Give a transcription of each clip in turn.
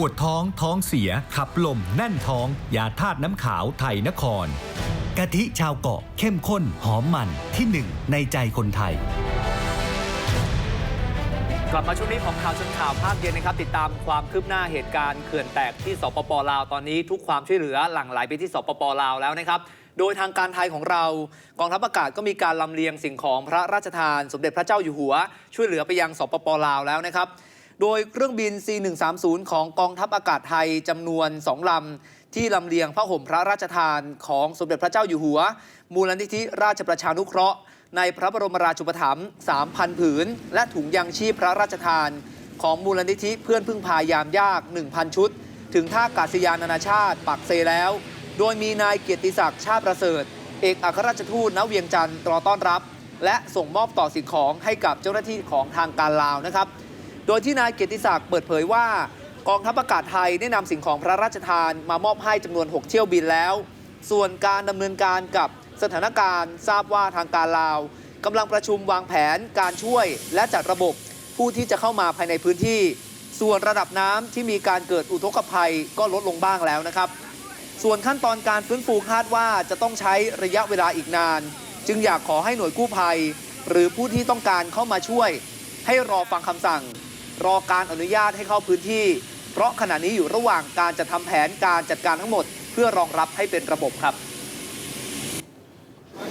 ปวดท้องท้องเสีย ขับลม แน่นท้อง ยาธาตุน้ำขาวไทยนคร กะทิชาวเกาะเข้มข้นหอมมันที่หนึ่งในใจคนไทย กลับมาช่วงนี้ของข่าวชนข่าวภาคเย็นนะครับ ติดตามความคืบหน้าเหตุการณ์เขื่อนแตกที่สปปลาวตอนนี้ทุกความช่วยเหลือหลั่งไหลไปที่สปปลาวแล้วนะครับโดยทางการไทยของเรา กองทัพอากาศก็มีการลำเลียงสิ่งของพระราชทาน สมเด็จพระเจ้าอยู่หัว ช่วยเหลือไปยังสปปลาวแล้วนะครับ โดยเครื่องบิน C130 ของกองทัพอากาศไทยจำนวน 2 ลำ ที่ลำเลียงพระห่มพระราชทานของสมเด็จพระเจ้าอยู่หัว มูลนิธิราชประชานุเคราะห์ ในพระบรมราชูปถัมภ์3,000 ผืน และถุงยางชีพพระราชทาน ของมูลนิธิเพื่อนพึ่งพายามยาก 1,000 ชุด ถึงท่าอากาศยานนานาชาติปักเซแล้ว โดยมีนายเกียรติศักดิ์ชาติประเสริฐ เอกอัครราชทูตณเวียงจันทร์รอต้อนรับ และส่งมอบต่อสิ่งของให้กับเจ้าหน้าที่ของทางการลาวนะครับ โดยที่นายเกียรติศักดิ์เปิดเผยว่ากองทัพอากาศไทยได้นำสิ่งของพระราชทานมามอบให้จำนวน 6 เที่ยวบินแล้ว ส่วนการดำเนินการกับสถานการณ์ทราบว่าทางการลาวกำลังประชุมวางแผนการช่วยและจัดระบบผู้ที่จะเข้ามาภายในพื้นที่ ส่วนระดับน้ำที่มีการเกิดอุทกภัยก็ลดลงบ้างแล้วนะครับ ส่วนขั้นตอนการฟื้นฟูคาดว่าจะต้องใช้ระยะเวลาอีกนาน จึงอยากขอให้หน่วยกู้ภัย หรือผู้ที่ต้องการเข้ามาช่วย ให้รอฟังคำสั่ง รอการอนุญาตให้เข้าพื้นที่ เพราะขณะนี้อยู่ระหว่างการจะทำแผนการจัดการทั้งหมด เพื่อรองรับให้เป็นระบบครับ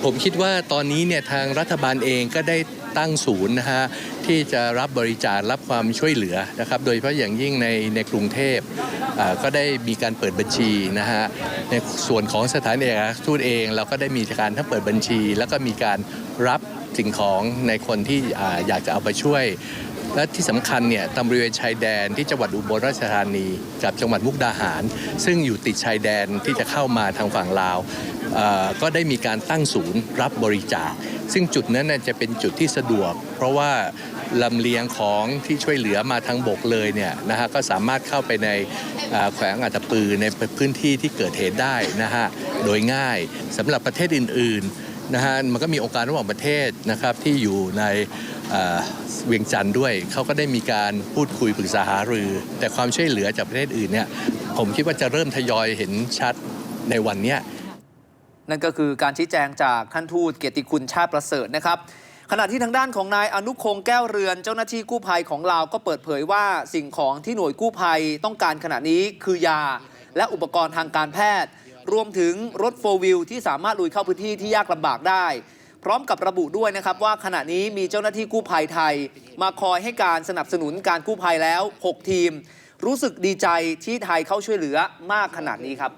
ผมคิดว่าตอนนี้เนี่ยทางรัฐบาลเองก็ได้ตั้งศูนย์นะฮะที่จะรับบริจาครับความช่วยเหลือนะครับ โดยเฉพาะอย่างยิ่งในในกรุงเทพก็ได้มีการเปิดบัญชีนะฮะในส่วนของสถานเอกอัครทูตเองเราก็ได้มีการทั้งเปิดบัญชี แล้วก็มีการรับสิ่งของในคนที่อยากจะเอาไปช่วย และที่สำคัญเนี่ยตามบริเวณชายแดนที่จังหวัดอุบลราชธานีกับจังหวัดมุกดาหาร ซึ่งอยู่ติดชายแดนที่จะเข้ามาทางฝั่งลาว ก็ได้มีการตั้งศูนย์รับบริจาค ซึ่งจุดนั้นน่ะจะเป็นจุดที่สะดวก เพราะว่าลำเลียงของที่ช่วยเหลือมาทางบกเลยเนี่ยนะฮะก็สามารถเข้าไปในแขวงอัตตปือในพื้นที่ที่เกิดเหตุได้นะฮะโดยง่ายสำหรับประเทศอื่นๆนะฮะมันก็มีองค์การระหว่างประเทศนะครับที่อยู่ใน เวียงจันทร์ด้วยเขาก็ได้มีการพูดคุยปรึกษาหารือ แต่ความช่วยเหลือจากประเทศอื่นเนี่ยผมคิดว่าจะเริ่มทยอยเห็นชัดในวันนี้นั่นก็คือการชี้แจงจากท่านทูตเกียรติคุณชาติประเสริฐนะครับขณะที่ทางด้านของนายอนุคงแก้วเรือนเจ้าหน้าที่กู้ภัยของลาวก็เปิดเผยว่าสิ่งของที่หน่วยกู้ภัยต้องการขณะนี้คือยา และอุปกรณ์ทางการแพทย์ รวมถึงรถโฟวิลที่สามารถลุยเข้าพื้นที่ที่ยากลำบากได้ ร้อมกับระบุด้วยนะครับว่าขณะนี้มีเจ้าหน้าที่กู้ภัยไทย มาคอยให้การสนับสนุนการกู้ภัยแล้ว 6 ทีม รู้สึกดีใจที่ไทยเข้าช่วยเหลือมากขนาดนี้ครับ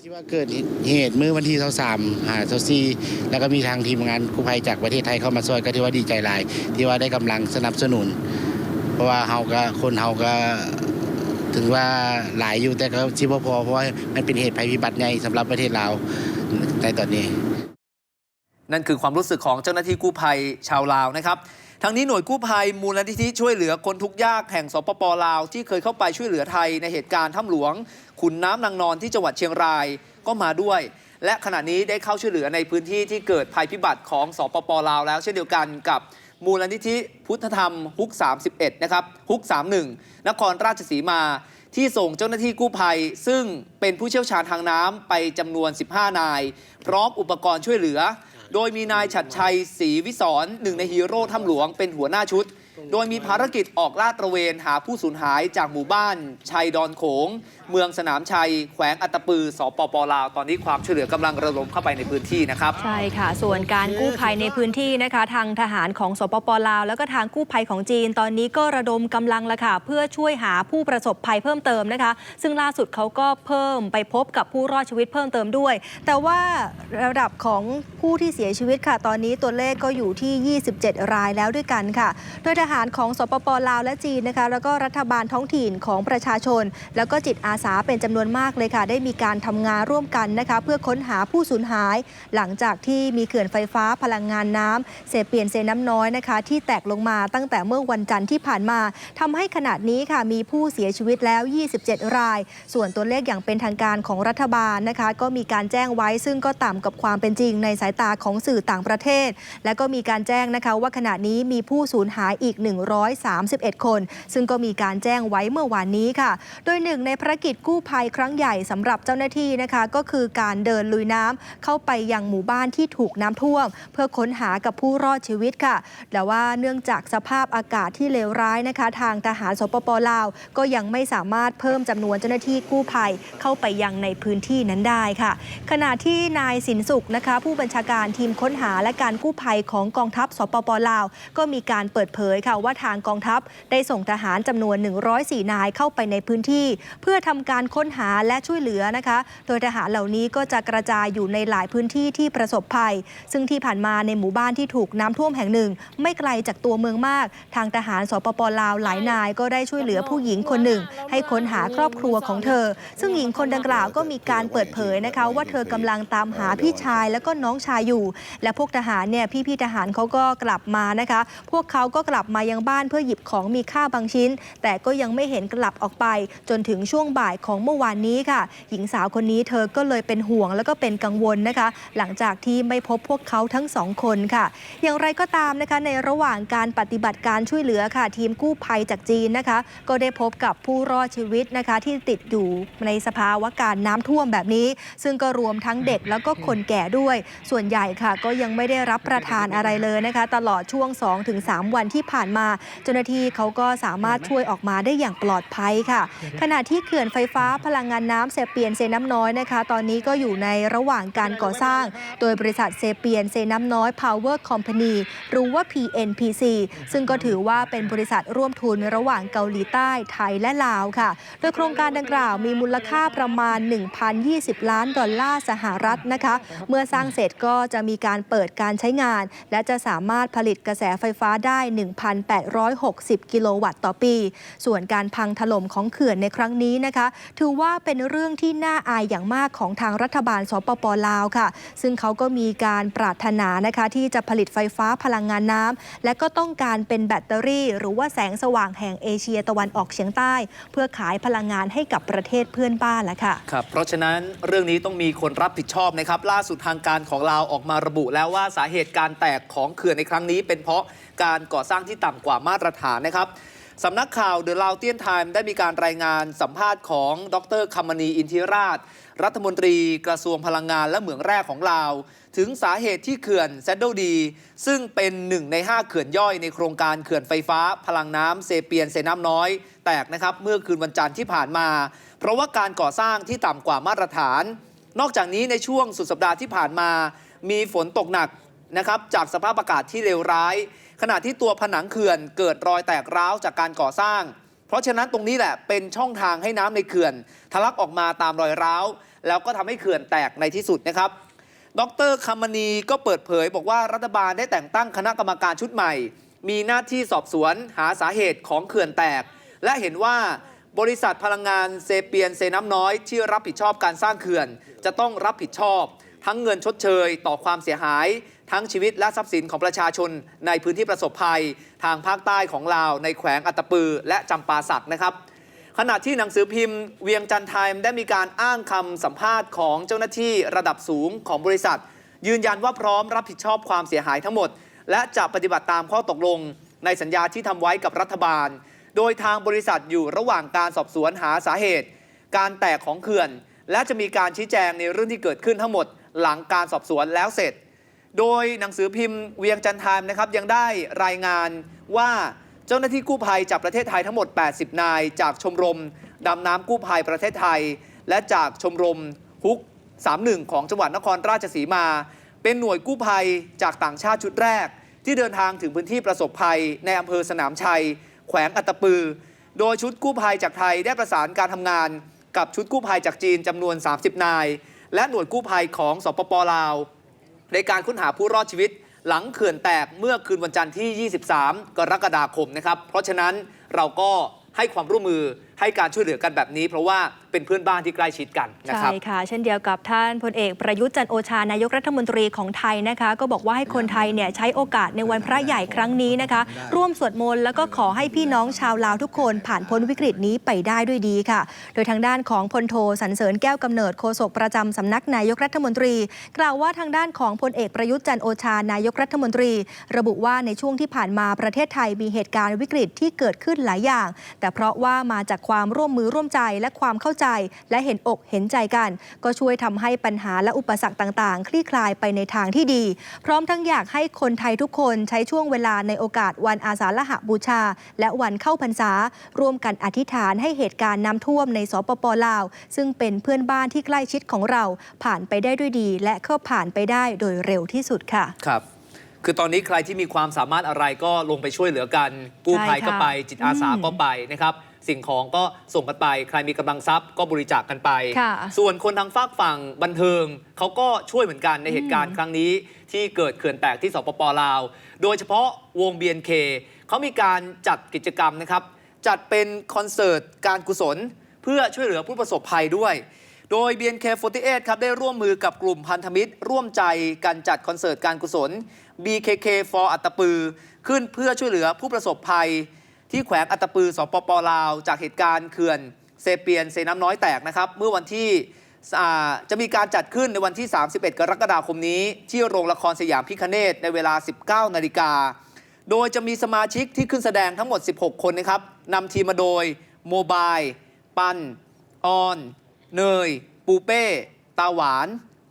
ที่ว่าเกิดเหตุเมื่อวันที่สามหาเซีแล้วก็มีทางทีมงานกู้ภัยจากประเทศไทยเข้ามาช่วยก็ถือว่าดีใจหลาย ที่ว่าได้กำลังสนับสนุน เพราะว่าเฮาก็คนเฮาก็ถึงว่าหลายอยู่แต่ก็ชิบพอเพราะว่ามันเป็นเหตุภัยพิบัติใหญ่สำหรับประเทศลาในตอนนี้ นั่นคือความรู้สึกของเจ้าหน้าที่กู้ภัยชาวลาวนะครับทั้งนี้หน่วยกู้ภัยมูลนิธิช่วยเหลือคนทุกข์ยากแห่งสปปลาวที่เคยเข้าไปช่วยเหลือไทยในเหตุการณ์ถ้ำหลวง ขุนน้ำนางนอนที่จังหวัดเชียงรายก็มาด้วย และขณะนี้ได้เข้าช่วยเหลือในพื้นที่ที่เกิดภัยพิบัติของสปปลาวแล้วเช่นเดียวกันกับมูลนิธิพุทธธรรมฮุก 31 นะครับฮุก 31 นครราชสีมาที่ส่งเจ้าหน้าที่กู้ภัย ซึ่งเป็นผู้เชี่ยวชาญทางน้ำไปจำนวน 15 นาย พร้อมอุปกรณ์ช่วยเหลือ โดยมีนายฉัดชัยศรีวิสรหนึ่งในฮีโร่ถ้ำหลวงเป็นหัวหน้าชุด โดยมีภารกิจออกลาดตระเวนหาผู้สูญหายจากหมู่บ้าน ชัยดอนโขง เมืองสนามชัย แขวงอัตตปือ สปปลาว ตอนนี้ความช่วยเหลือกำลังระดมเข้าไปในพื้นที่นะครับ ใช่ค่ะ ส่วนการกู้ภัยในพื้นที่นะคะ ทางทหารของสปปลาว แล้วก็ทางกู้ภัยของจีน ตอนนี้ก็ระดมกำลังละค่ะ เพื่อช่วยหาผู้ประสบภัยเพิ่มเติมนะคะ ซึ่งล่าสุดเขาก็เพิ่มไปพบกับผู้รอดชีวิตเพิ่มเติมด้วย แต่ว่าระดับของผู้ที่เสียชีวิตค่ะ ตอนนี้ตัวเลขก็อยู่ที่ 27 รายแล้วด้วยกันค่ะ โดยทหารของสปปลาวและจีนนะคะแล้วก็รัฐบาลท้องถิ่นของประชาชน แล้วก็จิตอาสาเป็นจำนวนมากเลยค่ะ ได้มีการทำงานร่วมกันนะคะเพื่อค้นหาผู้สูญหาย หลังจากที่มีเขื่อนไฟฟ้าพลังงานน้ำเสเปลี่ยนเซน้ำน้อยนะคะ ที่แตกลงมาตั้งแต่เมื่อวันจันทร์ที่ผ่านมาทำให้ขณะนี้ค่ะมีผู้เสียชีวิตแล้ว 27 ราย ส่วนตัวเลขอย่างเป็นทางการของรัฐบาลนะคะ ก็มีการแจ้งไว้ซึ่งก็ต่ำกับความเป็นจริงในสายตาของสื่อต่างประเทศ และก็มีการแจ้งนะคะว่าขณะนี้มีผู้สูญหายอีกก 131 คน ซึ่งก็มีการแจ้งไว้เมื่อวานนี้ค่ะ โดยหนึ่งในภารกิจกู้ภัยครั้งใหญ่สำหรับเจ้าหน้าที่นะคะ ก็คือการเดินลุยน้ำเข้าไปยังหมู่บ้านที่ถูกน้ำท่วม เพื่อค้นหากับผู้รอดชีวิตค่ะ แต่ว่าเนื่องจากสภาพอากาศที่เลวร้ายนะคะ ทางทหารสปปลาว ก็ยังไม่สามารถเพิ่มจำนวนเจ้าหน้าที่กู้ภัยเข้าไปยังในพื้นที่นั้นได้ค่ะ ขณะที่นายสินสุขนะคะ ผู้บัญชาการทีมค้นหาและการกู้ภัยของกองทัพสปปลาว ก็มีการเปิดเผยค่ะว่าทางกองทัพได้ส่งทหารจำนวน 104 นายเข้าไปในพื้นที่ เพื่อทำการค้นหาและช่วยเหลือนะคะ โดยทหารเหล่านี้ก็จะกระจายอยู่ในหลายพื้นที่ที่ประสบภัย ซึ่งที่ผ่านมาในหมู่บ้านที่ถูกน้ำท่วมแห่งหนึ่ง ไม่ไกลจากตัวเมืองมาก ทางทหารสปปลาวหลายนายก็ได้ช่วยเหลือผู้หญิงคนหนึ่ง ให้ค้นหาครอบครัวของเธอ ซึ่งหญิงคนดังกล่าวก็มีการเปิดเผยนะคะ ว่าเธอกำลังตามหาพี่ชายแล้วก็น้องชายอยู่ และพวกทหารเนี่ยพี่พี่ๆทหารเขาก็กลับมานะคะ พวกเขาก็กลับมายังบ้านเพื่อหยิบของมีค่าบางชิ้น แต่ก็ยังไม่เห็นกลับออกไป จนถึงช่วงบ่ายของเมื่อวานนี้ค่ะ หญิงสาวคนนี้เธอก็เลยเป็นห่วงแล้วก็เป็นกังวลนะคะ หลังจากที่ไม่พบพวกเขาทั้งสองคนค่ะ อย่างไรก็ตามนะคะในระหว่างการปฏิบัติการช่วยเหลือค่ะ ทีมกู้ภัยจากจีนนะคะ ก็ได้พบกับผู้รอดชีวิตนะคะที่ติดอยู่ในสภาวะการน้ำท่วมแบบนี้ ซึ่งก็รวมทั้งเด็กแล้วก็คนแก่ด้วย ส่วนใหญ่ค่ะ ก็ยังไม่ได้รับประทานอะไรเลยนะคะ ตลอดช่วง 2-3 วันที่ผ่านมา เจ้าหน้าที่เขาก็สามารถช่วยออกมาได้อย่างปลอดภัยค่ะ ขณะที่เขื่อนไฟฟ้าพลังงานน้ำเซเปียนเซน้ำน้อยนะคะ ตอนนี้ก็อยู่ในระหว่างการก่อสร้าง โดยบริษัทเซเปียนเซน้ำน้อย Power Company หรือว่า PNPC ซึ่งก็ถือว่าเป็นบริษัทร่วมทุนระหว่างเกาหลีใต้ไทยและลาวค่ะ โดยโครงการดังกล่าวมีมูลค่าประมาณ 1,020 ล้านดอลลาร์สหรัฐนะคะ เมื่อสร้างเสร็จก็จะมีการเปิดการใช้งาน และจะสามารถผลิตกระแสไฟฟ้าได้1,860 กิโลวัตต์ต่อปี ส่วนการพังถล่มของเขื่อนในครั้งนี้นะคะ ถือว่าเป็นเรื่องที่น่าอายอย่างมากของทางรัฐบาลสปปลาวค่ะ ซึ่งเขาก็มีการปรารถนานะคะที่จะผลิตไฟฟ้าพลังงานน้ำและก็ต้องการเป็นแบตเตอรี่ หรือว่าแสงสว่างแห่งเอเชียตะวันออกเฉียงใต้ เพื่อขายพลังงานให้กับประเทศเพื่อนบ้านแล้วค่ะครับเพราะฉะนั้นเรื่องนี้ต้องมีคนรับผิดชอบนะครับ ล่าสุดทางการของลาวออกมาระบุแล้วว่าสาเหตุการแตกของเขื่อนในครั้งนี้เป็นเพราะ การก่อสร้างที่ต่ำกว่ามาตรฐานนะครับสำนักข่าวเดอะลาวเตียนไทม์ได้มีการรายงานสัมภาษณ์ของดรคัมมณีอินทิราช รัฐมนตรีกระทรวงพลังงานและเหมืองแร่ของลาว ถึงสาเหตุที่เขื่อนแซดโดดี ซึ่งเป็นหนึ่งใน 5 เขื่อนย่อยในโครงการเขื่อนไฟฟ้า พลังน้ำเซเปียนเซน้ำน้อย แตกนะครับเมื่อคืนวันจันทร์ที่ผ่านมา เพราะว่าการก่อสร้างที่ต่ำกว่ามาตรฐาน นอกจากนี้ในช่วงสุดสัปดาห์ที่ผ่านมา มีฝนตกหนักนะครับจากสภาพอากาศที่เลวร้าย ขณะที่ตัวผนังเขื่อนเกิดรอยแตกร้าวจากการก่อสร้าง เพราะฉะนั้นตรงนี้แหละเป็นช่องทางให้น้ำในเขื่อน ทะลักออกมาตามรอยร้าว แล้วก็ทำให้เขื่อนแตกในที่สุดนะครับ ดรคำมณีก็เปิดเผย บอกว่ารัฐบาลได้แต่งตั้งคณะกรรมการชุดใหม่ มีหน้าที่สอบสวนหาสาเหตุของเขื่อนแตก และเห็นว่าบริษัทพลังงานเซเปียนเซน้ำน้อย ที่รับผิดชอบการสร้างเขื่อน จะต้องรับผิดชอบ ทั้งเงินชดเชย ต่อความเสียหาย ทั้งชีวิตและทรัพย์สินของประชาชนในพื้นที่ประสบภัย ทางภาคใต้ของลาว ในแขวงอัตปือ และจำปาสักนะครับ ขณะที่หนังสือพิมพ์เวียงจันทร์ไทม์ได้มีการอ้างคำสัมภาษณ์ของเจ้าหน้าที่ระดับสูงของบริษัท ยืนยันว่าพร้อมรับผิดชอบความเสียหายทั้งหมด และจะปฏิบัติตามข้อตกลง ในสัญญาที่ทำไว้กับรัฐบาล โดยทางบริษัทอยู่ระหว่างการสอบสวนหาสาเหตุ การแตกของเขื่อน และจะมีการชี้แจงในเรื่องที่เกิดขึ้นทั้งหมด หลังการสอบสวนแล้วเสร็จ โดยหนังสือพิมพ์เวียงจันทร์ไทม์นะครับยังได้รายงานว่าเจ้าหน้าที่กู้ภัยจากประเทศไทยทั้งหมด 80 นาย จากชมรมดำน้ำกู้ภัยประเทศไทย และจากชมรมฮุก 31 ของจังหวัดนครราชสีมา เป็นหน่วยกู้ภัยจากต่างชาติชุดแรก ที่เดินทางถึงพื้นที่ประสบภัย ในอำเภอสนามชัย แขวงอัตตปือ โดยชุดกู้ภัยจากไทยได้ประสานการทำงาน กับชุดกู้ภัยจากจีนจำนวน 30 นาย และหน่วยกู้ภัยของสปปลาว ในการค้นหาผู้รอดชีวิต หลังเขื่อนแตกเมื่อคืนวันจันทร์ที่ 23 กรกฎาคมนะครับ เพราะฉะนั้นเราก็ให้ความร่วมมือให้การช่วยเหลือกันแบบนี้ เพราะว่าเป็นเพื่อนบ้านที่ใกล้ชิดกันนะครับใช่ค่ะ เช่นเดียวกับท่านพลเอกประยุทธ์จันโอชานายกรัฐมนตรีของไทยนะคะ ก็บอกว่าให้คนไทยเนี่ยใช้โอกาสในวันพระใหญ่ครั้งนี้นะคะ ร่วมสวดมนต์แล้วก็ขอให้พี่น้องชาวลาวทุกคนผ่านพ้นวิกฤตนี้ไปได้ด้วยดีค่ะ โดยทางด้านของพลโทสันเสริญแก้วกำเนิดโฆษกประจำสำนักนายกรัฐมนตรี กล่าวว่าทางด้านของพลเอกประยุทธ์จันโอชานายกรัฐมนตรี ระบุว่าในช่วงที่ผ่านมาประเทศไทยมีเหตุการณ์วิกฤตที่เกิดขึ้นหลายอย่าง แต่เพราะว่ามาจากความร่วมมือร่วมใจและความเข้าใจ และเห็นอกเห็นใจกัน ก็ช่วยทำให้ปัญหาและอุปสรรคต่างๆ คลี่คลายไปในทางที่ดี พร้อมทั้งอยากให้คนไทยทุกคนใช้ช่วงเวลาในโอกาสวันอาสาฬหบูชา และวันเข้าพรรษา ร่วมกันอธิษฐานให้เหตุการณ์น้ำท่วมในสปปลาว ซึ่งเป็นเพื่อนบ้านที่ใกล้ชิดของเรา ผ่านไปได้ด้วยดี และก็ผ่านไปได้โดยเร็วที่สุดค่ะครับคือตอนนี้ใครที่มีความสามารถอะไรก็ลงไปช่วยเหลือกัน กู้ภัยก็ไปจิตอาสาก็ไปนะครับ สิ่งของก็ส่งกันไป ใครมีกำลังทรัพย์ก็บริจาคกันไป ค่ะส่วนคนทางฝากฝั่งบันเทิงเขาก็ช่วยเหมือนกันในเหตุการณ์ครั้งนี้ ที่เกิดเขื่อนแตกที่สปปลาว โดยเฉพาะวง BNK เขามีการจัดกิจกรรมนะครับ จัดเป็นคอนเสิร์ตการกุศล เพื่อช่วยเหลือผู้ประสบภัยด้วย โดย BNK48 ครับได้ร่วมมือกับกลุ่มพันธมิตร ร่วมใจกันจัดคอนเสิร์ตการกุศล BKK for อัตตปือ ขึ้นเพื่อช่วยเหลือผู้ประสบภัย ที่แขวงอัตปือสปปลาว จากเหตุการณ์เขื่อนเซเปียนเซน้ำน้อยแตกนะครับเมื่อวันที่จะมีการจัดขึ้นในวันที่ 31 กรกฎาคมนี้ ที่โรงละครสยามพิคเนตในเวลา 19 นาฬิกา โดยจะมีสมาชิกที่ขึ้นแสดงทั้งหมด 16 คนนะครับนำทีมมาโดยโมบายปันออน เนย ปูเป้ ตาหวาน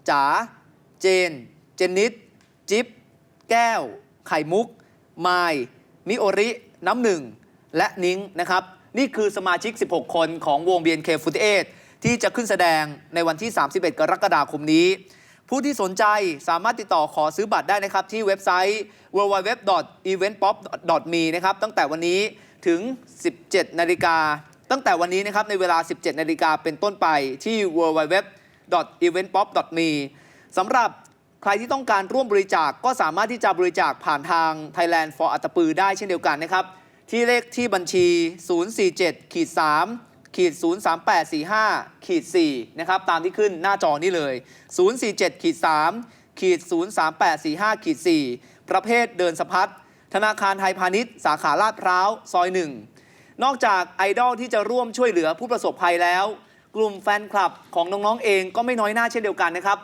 จ๋าเจน เจนนิด จิ๊บ แก้ว ไข่มุก ไมายมิโอริ น้ำหนึ่ง และนิ้งนะครับ นี่คือสมาชิก 16 คนของวง BNK48 ที่จะขึ้นแสดงในวันที่ 31 กรกฎาคมนี้ ผู้ที่สนใจสามารถติดต่อขอซื้อบัตรได้นะครับ ที่เว็บไซต์ www.eventpop.me นะครับตั้งแต่วันนี้ถึง 17 นาฬิกา ตั้งแต่วันนี้นะครับในเวลา 17 นาฬิกาเป็นต้นไปที่ www.eventpop.me สำหรับใครที่ต้องการร่วมบริจาคก็สามารถที่จะบริจาคผ่านทาง Thailand for อัตตปือได้เช่นเดียวกันนะครับ ที่เลขที่บัญชี 047ขีด3ขีด03845ขีด4นะครับตามที่ขึ้นหน้าจอนี้เลย 047ขีด3ขีด03845ขีด4ประเภทเดินสะพัดธนาคารไทยพาณิชย์ สาขาลาดพร้าวซอยหนึ่งนอกจากไอดอลที่จะร่วมช่วยเหลือผู้ประสบภัยแล้ว กลุ่มแฟนคลับของน้องๆเองก็ไม่น้อยหน้าเช่นเดียวกันนะครับ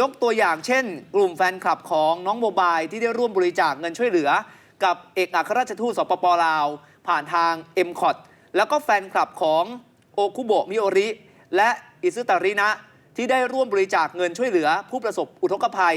ยกตัวอย่างเช่น กลุ่มแฟนคลับของน้องโมบายที่ได้ร่วมบริจาคเงินช่วยเหลือ กับเอกอัครราชทูตสปปลาว ผ่านทาง m c o t แล้วก็แฟนคลับของโอคุโบะมิโอริ และอิซึตารินะ ที่ได้ร่วมบริจาคเงินช่วยเหลือผู้ประสบอุทกภัย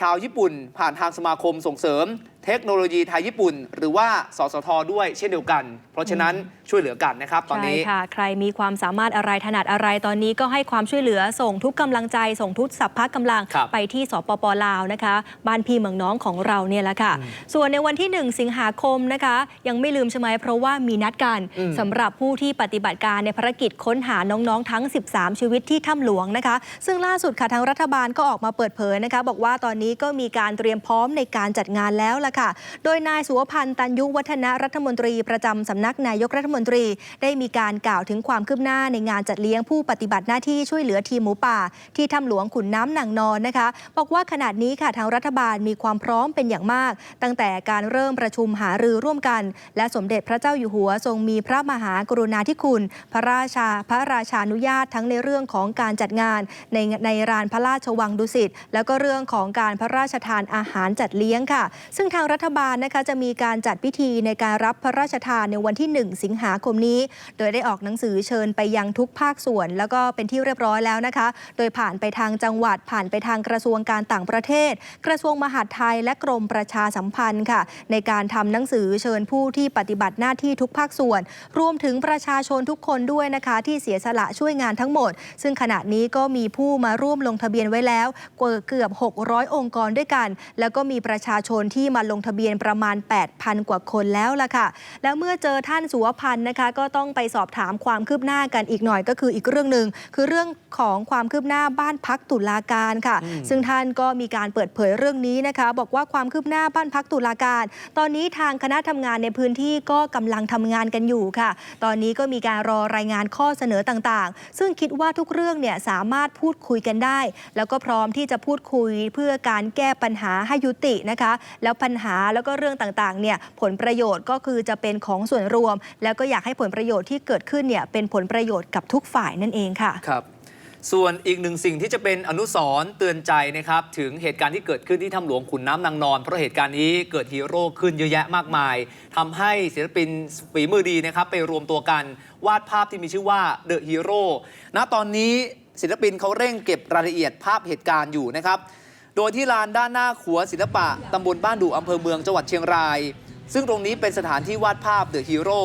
ชาวญี่ปุ่น ผ่านทางสมาคมส่งเสริมเทคโนโลยีไทยญี่ปุ่น หรือว่าสสทด้วยเช่นเดียวกัน เพราะฉะนั้นช่วยเหลือกันนะครับ ตอนนี้ใช่ค่ะ ใครมีความสามารถอะไรถนัดอะไรตอนนี้ก็ให้ความช่วยเหลือส่งทุกกำลังใจ ส่งทุกสัพพะกำลังครับไปที่สปปลาวนะคะ บ้านพี่เมืองน้องของเราเนี่ยแหละค่ะ ส่วนในวันที่ 1 สิงหาคมนะคะ ยังไม่ลืมใช่ไหมเพราะว่ามีนัดกันอืมสำหรับผู้ที่ปฏิบัติการในภารกิจค้นหาน้องๆทั้ง 13 ชีวิตที่ถ้ำหลวงนะคะ ซึ่งล่าสุดค่ะทางรัฐบาลก็ออกมาเปิดเผยนะคะ บอกว่าตอนนี้ก็มีการเตรียมพร้อมในการจัดงานแล้วล่ะค่ะ โดยนายสุวพันธ์ตันยุวัฒนะรัฐมนตรีประจำสำนักนายกรัฐมนตรี ได้มีการกล่าวถึงความคืบหน้าในงานจัดเลี้ยงผู้ปฏิบัติหน้าที่ช่วยเหลือทีมหมูป่า ที่ถ้ำหลวงขุนน้ำนางนอนนะคะ บอกว่าขณะนี้ค่ะทางรัฐบาลมีความพร้อมเป็นอย่างมาก ตั้งแต่การเริ่มประชุมหารือร่วมกัน และสมเด็จพระเจ้าอยู่หัวทรงมีพระมหากรุณาธิคุณ พระราชาพระราชานุญาตทั้งในเรื่องของการจัดงานในในรานพระราชวังดุสิตแล้วก็เรื่องของการพระราชทานอาหารจัดเลี้ยงค่ะ ซึ่งทางรัฐบาลนะคะจะมีการจัดพิธีในการรับพระราชทานในวันที่ 1 สิงหาคมนี้ โดยได้ออกหนังสือเชิญไปยังทุกภาคส่วน แล้วก็เป็นที่เรียบร้อยแล้วนะคะ โดยผ่านไปทางจังหวัดผ่านไปทางกระทรวงการต่างประเทศ กระทรวงมหาดไทยและกรมประชาสัมพันธ์ค่ะ ในการทำหนังสือเชิญผู้ที่ปฏิบัติหน้าที่ทุกภาคส่วน รวมถึงประชาชนทุกคนด้วยนะคะ ที่เสียสละช่วยงานทั้งหมด ซึ่งขณะนี้ก็มีผู้มาร่วมลงทะเบียนไว้แล้วกว่าเกือบ 600องค์องค์กรด้วยกัน แล้วก็มีประชาชนที่มาลงทะเบียนประมาณ 8,000 กว่าคนแล้วล่ะค่ะ แล้วเมื่อเจอท่านสุวพันธ์นะคะ ก็ต้องไปสอบถามความคืบหน้ากันอีกหน่อยก็คืออีกเรื่องหนึ่งคือเรื่องของความคืบหน้าบ้านพักตุลาการค่ะอืมซึ่งท่านก็มีการเปิดเผยเรื่องนี้นะคะ บอกว่าความคืบหน้าบ้านพักตุลาการ ตอนนี้ทางคณะทำงานในพื้นที่ก็กำลังทำงานกันอยู่ค่ะ ตอนนี้ก็มีการรอรายงานข้อเสนอต่างๆ ซึ่งคิดว่าทุกเรื่องเนี่ยสามารถพูดคุยกันได้ แล้วก็พร้อมที่จะพูดคุยเพื่อการแก้ปัญหาให้ยุตินะคะ แล้วปัญหาแล้วก็เรื่องต่างๆเนี่ยผลประโยชน์ก็คือจะเป็นของส่วนรวม แล้วก็อยากให้ผลประโยชน์ที่เกิดขึ้นเนี่ยเป็นผลประโยชน์กับทุกฝ่ายนั่นเองค่ะครับส่วนอีกหนึ่งสิ่งที่จะเป็นอนุสรณ์เตือนใจนะครับ ถึงเหตุการณ์ที่เกิดขึ้นที่ถ้ำหลวงขุนน้ำนางนอน เพราะเหตุการณ์นี้เกิดฮีโร่ขึ้นเยอะแยะมากมายทำให้ศิลปินฝีมือดีนะครับ ไปรวมตัวกันวาดภาพที่มีชื่อว่าเดอะฮีโร่ณตอนนี้ศิลปินเขาเร่งเก็บรายละเอียดภาพเหตุการณ์อยู่นะครับ โดยที่ลานด้านหน้าขัวศิลปะตำบลบ้านดูอำเภอเมืองจังหวัดเชียงราย ซึ่งตรงนี้เป็นสถานที่วาดภาพเดอะฮีโร่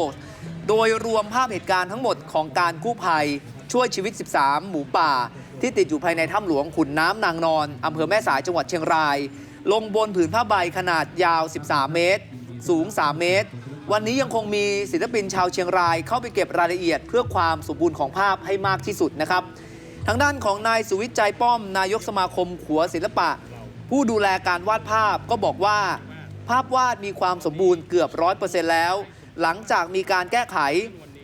โดยรวมภาพเหตุการณ์ทั้งหมดของการกู้ภัย ช่วยชีวิต 13 หมูป่า ที่ติดอยู่ภายในถ้ำหลวงขุนน้ำนางนอนอำเภอแม่สายจังหวัดเชียงราย ลงบนผืนผ้าใบขนาดยาว 13 เมตร สูง 3 เมตร วันนี้ยังคงมีศิลปินชาวเชียงรายเข้าไปเก็บรายละเอียดเพื่อความสมบูรณ์ของภาพให้มากที่สุดนะครับ ทางด้านของนายสุวิทย์ใจป้อม นายกสมาคมขัวศิลปะ ผู้ดูแลการวาดภาพก็บอกว่า ภาพวาดมีความสมบูรณ์เกือบร้อยเปอร์เซ็นต์แล้ว หลังจากมีการแก้ไข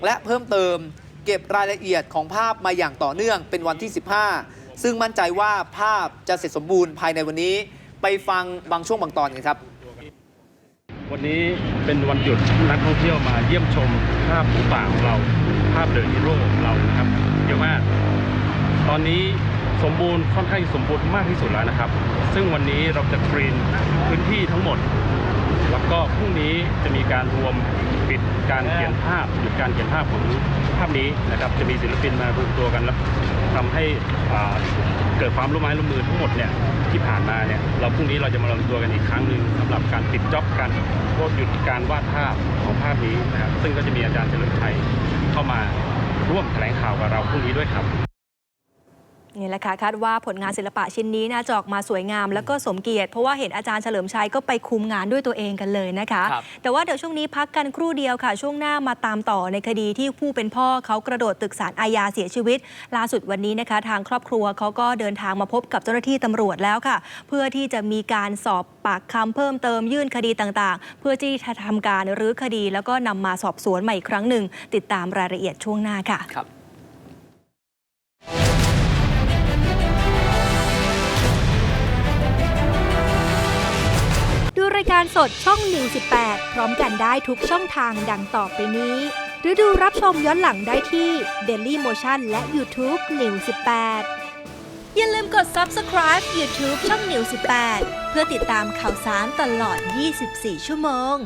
และเพิ่มเติม เก็บรายละเอียดของภาพมาอย่างต่อเนื่องเป็นวันที่ 15 ซึ่งมั่นใจว่าภาพจะเสร็จสมบูรณ์ภายในวันนี้ ไปฟังบางช่วงบางตอนกันครับวันนี้เป็นวันหยุดนักท่องเที่ยวมาเยี่ยมชมภาพหมูป่าของเรา ภาพเดินฮีโร่ของเรานะครับเยอะมาก ตอนนี้สมบูรณ์ค่อนข้างสมบูรณ์มากที่สุดแล้วนะครับ ซึ่งวันนี้เราจะกรีนพื้นที่ทั้งหมด แล้วก็พรุ่งนี้จะมีการรวมปิดการเขียนภาพหยุดการเขียนภาพของภาพนี้นะครับ จะมีศิลปินมารวมตัวกันแล้วทำให้เกิดความร่วมไม้ร่วมมือทั้งหมดเนี่ยที่ผ่านมาเนี่ยเราพรุ่งนี้เราจะมารวมตัวกันอีกครั้งหนึ่งสำหรับการปิดจ็อบการโทษหยุดการวาดภาพของภาพนี้นะครับซึ่งก็จะมีอาจารย์เฉลิมชัยเข้ามาร่วมแถลงข่าวกับเราพรุ่งนี้ด้วยครับ นี่แหละค่ะคาดว่าผลงานศิลปะชิ้นนี้น่าจะออกมาสวยงาม แล้วก็สมเกียรติเพราะว่าเห็นอาจารย์เฉลิมชัยก็ไปคุมงานด้วยตัวเองกันเลยนะคะครับแต่ว่าเดี๋ยวช่วงนี้พักกันครู่เดียวค่ะ ช่วงหน้ามาตามต่อในคดีที่ผู้เป็นพ่อเขากระโดดตึกสารอาญาเสียชีวิต ล่าสุดวันนี้นะคะ ทางครอบครัวเขาก็เดินทางมาพบกับเจ้าหน้าที่ตำรวจแล้วค่ะ เพื่อที่จะมีการสอบปากคำเพิ่มเติมยื่นคดีต่างๆ เพื่อที่จะทำการรื้อคดี แล้วก็นำมาสอบสวนใหม่อีกครั้งหนึ่งติดตามรายละเอียดช่วงหน้าค่ะ รายการสดช่อง 118 พร้อมกันได้ทุกช่องทางดังต่อไปนี้ หรือดูรับชมย้อนหลังได้ที่ Daily Motion และ YouTube 118 อย่าลืมกด Subscribe YouTube ช่อง 118 เพื่อติดตามข่าวสารตลอด 24 ชั่วโมง